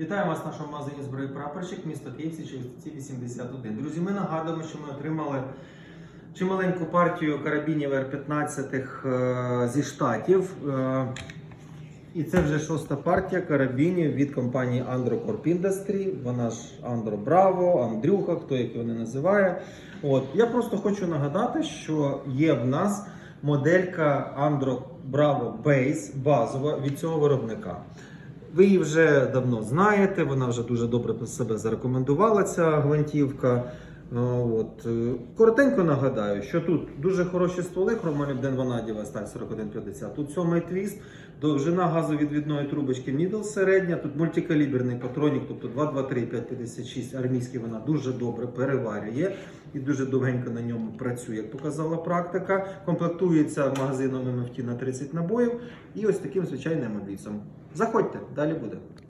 Вітаю вас в нашому магазині зброї прапорщик, місто Київ, Січові 81. Друзі, ми нагадуємо, що ми отримали чималеньку партію карабінів Р-15 е, зі штатів. Е, І це вже шоста партія карабінів від компанії Androcorp Industry. Вона ж Andro Bravo, Андрюха, хто як не називає. От. Я просто хочу нагадати, що є в нас моделька Andro Bravo Base базова від цього виробника. Ви її вже давно знаєте, вона вже дуже добре себе зарекомендувала, ця гвинтівка. Е, От. е, Коротенько нагадаю, що тут дуже хороші стволи, хромолібден ванадієва сталь 4150. Тут сьомий твіст, довжина газовідвідної трубочки мідл середня, тут мультикаліберний патронік, тобто 223 556 армійський вона дуже добре переварює і дуже довгенько на ньому працює, як показала практика. Комплектується магазином МФТ на 30 набоїв і ось таким звичайним обвісом. Заходьте, далі буде.